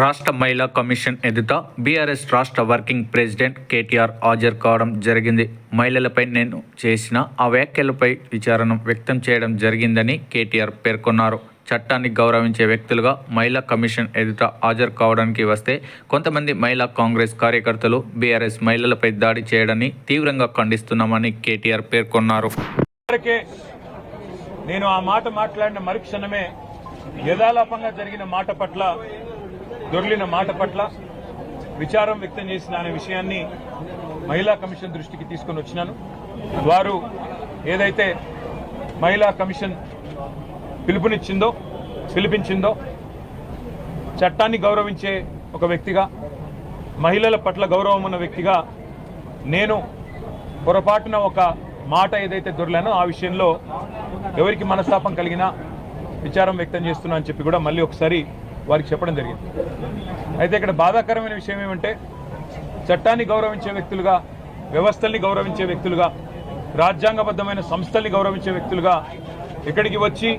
రాష్ట్ర మహిళా కమిషన్ ఎదుట బీఆర్ఎస్ రాష్ట్ర వర్కింగ్ ప్రెసిడెంట్ కేటీఆర్ హాజరు కావడం జరిగింది. మహిళలపై నేను చేసిన ఆ వ్యాఖ్యలపై విచారణ వ్యక్తం చేయడం జరిగిందని కేటీఆర్ పేర్కొన్నారు. చట్టాన్ని గౌరవించే వ్యక్తులుగా మహిళా కమిషన్ ఎదుట హాజరు కావడానికి వస్తే కొంతమంది మహిళా కాంగ్రెస్ కార్యకర్తలు బీఆర్ఎస్ మహిళలపై దాడి చేయడాన్ని తీవ్రంగా ఖండిస్తున్నామని కేటీఆర్ పేర్కొన్నారు. నేను ఆ మాట మాట్లాడిన మరుక్షణమే యథాలాపంగా జరిగిన మాట పట్ల దొర్లిన మాట పట్ల విచారం వ్యక్తం చేసిన అనే విషయాన్ని మహిళా కమిషన్ దృష్టికి తీసుకొని వచ్చినాను. వారు ఏదైతే మహిళా కమిషన్ పిలుపునిచ్చిందో పిలిపించిందో చట్టాన్ని గౌరవించే ఒక వ్యక్తిగా మహిళల పట్ల గౌరవం ఉన్న వ్యక్తిగా నేను పొరపాటున ఒక మాట ఏదైతే దొరలానో ఆ విషయంలో ఎవరికి మనస్తాపం కలిగినా విచారం వ్యక్తం చేస్తున్నా అని చెప్పి కూడా మళ్ళీ ఒకసారి వారికి చెప్పడం జరిగింది. అయితే ఇక్కడ బాధాకరమైన విషయం ఏమంటే చట్టాన్ని గౌరవించే వ్యక్తులుగా వ్యవస్థల్ని గౌరవించే వ్యక్తులుగా రాజ్యాంగబద్ధమైన సంస్థల్ని గౌరవించే వ్యక్తులుగా ఇక్కడికి వచ్చి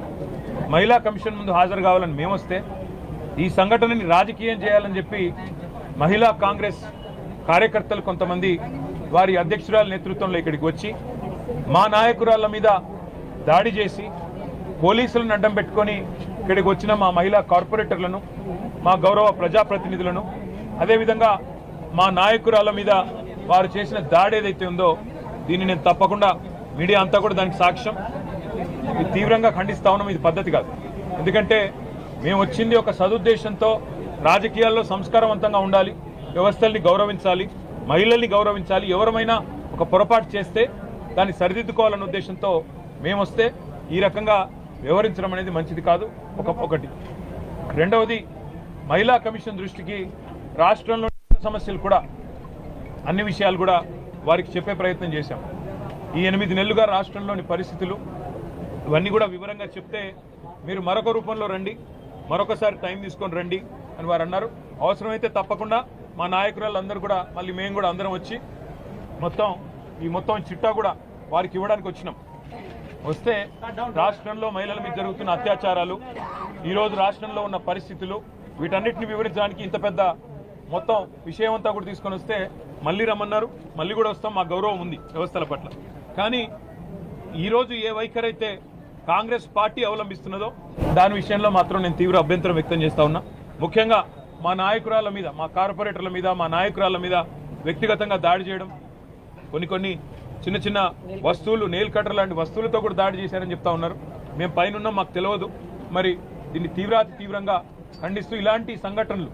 మహిళా కమిషన్ ముందు హాజరు కావాలని మేమొస్తే ఈ సంఘటనని రాజకీయం చేయాలని చెప్పి మహిళా కాంగ్రెస్ కార్యకర్తలు కొంతమంది వారి అధ్యక్షురాల నేతృత్వంలో ఇక్కడికి వచ్చి మా నాయకురాళ్ళ మీద దాడి చేసి పోలీసులను అడ్డం పెట్టుకొని ఇక్కడికి వచ్చిన మా మహిళా కార్పొరేటర్లను మా గౌరవ ప్రజాప్రతినిధులను అదేవిధంగా మా నాయకురాల మీద వారు చేసిన దాడి ఏదైతే ఉందో దీన్ని నేను తప్పకుండా మీడియా అంతా కూడా దానికి సాక్ష్యం. ఇది తీవ్రంగా ఖండిస్తా ఉన్నాం ఇది పద్ధతి కాదు. ఎందుకంటే మేము వచ్చింది ఒక సదుద్దేశంతో రాజకీయాల్లో సంస్కారవంతంగా ఉండాలి వ్యవస్థల్ని గౌరవించాలి మహిళల్ని గౌరవించాలి ఎవరమైనా ఒక పొరపాటు చేస్తే దాన్ని సరిదిద్దుకోవాలన్న ఉద్దేశంతో మేము వస్తే ఈ రకంగా వివరించడం అనేది మంచిది కాదు ఒక ఒకటి. రెండవది మహిళా కమిషన్ దృష్టికి రాష్ట్రంలో సమస్యలు కూడా అన్ని విషయాలు కూడా వారికి చెప్పే ప్రయత్నం చేశాం. ఈ ఎనిమిది నెలలుగా రాష్ట్రంలోని పరిస్థితులు ఇవన్నీ కూడా వివరంగా చెప్తే మీరు మరొక రూపంలో రండి మరొకసారి టైం తీసుకొని రండి అని వారు అన్నారు. అవసరమైతే తప్పకుండా మా నాయకురాళ్ళందరూ కూడా మళ్ళీ మేము కూడా అందరం వచ్చి మొత్తం ఈ మొత్తం చిట్టా కూడా వారికి ఇవ్వడానికి వచ్చినాం. వస్తే రాష్ట్రంలో మహిళల మీద జరుగుతున్న అత్యాచారాలు ఈరోజు రాష్ట్రంలో ఉన్న పరిస్థితులు వీటన్నిటిని వివరించడానికి ఇంత పెద్ద మొత్తం విషయం అంతా కూడా తీసుకొని వస్తే మళ్ళీ రమ్మన్నారు మళ్ళీ కూడా వస్తాం మా గౌరవం ఉంది వ్యవస్థల పట్ల. కానీ ఈరోజు ఏ వైఖరి అయితే కాంగ్రెస్ పార్టీ అవలంబిస్తున్నదో దాని విషయంలో మాత్రం నేను తీవ్ర అభ్యంతరం వ్యక్తం చేస్తా ఉన్నా. ముఖ్యంగా మా నాయకురాల మీద మా కార్పొరేటర్ల మీద మా నాయకురాల మీద వ్యక్తిగతంగా దాడి చేయడం కొన్ని కొన్ని చిన్న చిన్న వస్తువులు నెయిల్ కటర్ లాంటి వస్తువులతో కూడా దాడి చేశారని చెప్తా ఉన్నారు. మేము పైన మాకు తెలియదు మరి దీన్ని తీవ్రాతి తీవ్రంగా ఖండిస్తూ ఇలాంటి సంఘటనలు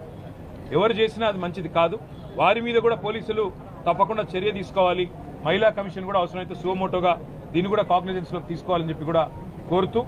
ఎవరు చేసినా అది మంచిది కాదు. వారి మీద కూడా పోలీసులు తప్పకుండా చర్య తీసుకోవాలి. మహిళా కమిషన్ కూడా అవసరమైతే సువమోటోగా దీన్ని కూడా కాగ్నిజెన్స్లోకి తీసుకోవాలని చెప్పి కూడా కోరుతూ